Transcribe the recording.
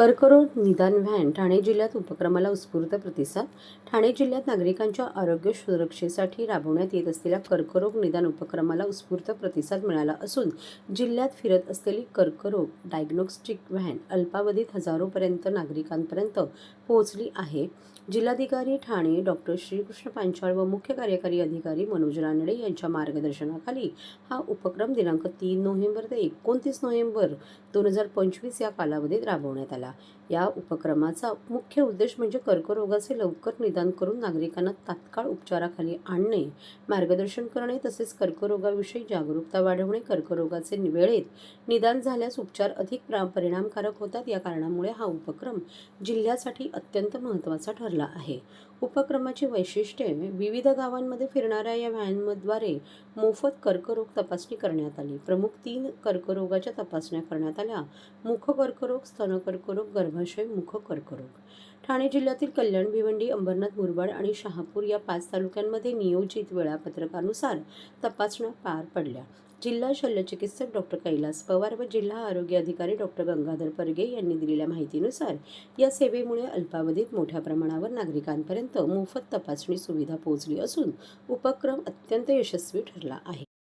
कर्करोग निदान व्हॅन ठाणे जिल्ह्यात उपक्रमाला उत्स्फूर्त प्रतिसाद. ठाणे जिल्ह्यात नागरिकांच्या आरोग्य सुरक्षेसाठी राबवण्यात येत असलेल्या कर्करोग निदान उपक्रमाला उत्स्फूर्त प्रतिसाद मिळाला असून जिल्ह्यात फिरत असलेली कर्करोग डायग्नोस्टिक व्हॅन अल्पावधीत हजारोपर्यंत नागरिकांपर्यंत पोहोचली आहे. जिल्हाधिकारी ठाणे डॉक्टर श्रीकृष्ण पांचाळ व मुख्य कार्यकारी अधिकारी मनोज रानडे यांच्या मार्गदर्शनाखाली हा उपक्रम दिनांक तीन नोव्हेंबर ते एकोणतीस नोव्हेंबर दोन हजार पंचवीस या कालावधीत राबवण्यात आला. या उपक्रमाचा मुख्य उद्देश म्हणजे कर्करोगाचे लवकर निदान करून नागरिकांना तात्काळ उपचाराखाली आणणे मार्गदर्शन करणे तसेच कर्करोगाविषयी जागरूकता वाढवणे कर्करोगाचे वेळेत निदान झाल्यास उपचार अधिक परिणामकारक होतात. या कारणामुळे हा उपक्रम जिल्ह्यासाठी अत्यंत महत्त्वाचा ठरला आहे. उपक्रमाची वैशिष्ट्ये विविध गावांमध्ये फिरणाऱ्या या व्हॅनद्वारे मोफत कर्करोग तपासणी करण्यात आली. प्रमुख तीन कर्करोगाच्या तपासण्या करण्यात आल्या. मुख कर्करोग स्तन कर्करोग गर्भाशय मुख कर्करोग. ठाणे जिल्ह्यातील कल्याण भिवंडी अंबरनाथ मुरबाड आणि शहापूर या पाच तालुक्यांमध्ये नियोजित वेळापत्रकानुसार तपासण्या पार पडल्या. जिल्हा शल्यचिकित्सक डॉक्टर कैलास पवार व जिल्हा आरोग्य अधिकारी डॉक्टर गंगाधर परगे यांनी दिलेल्या माहितीनुसार या सेवेमुळे अल्पावधीत मोठ्या प्रमाणावर नागरिकांपर्यंत मोफत तपासणी सुविधा पोहोचली असून उपक्रम अत्यंत यशस्वी ठरला आहे.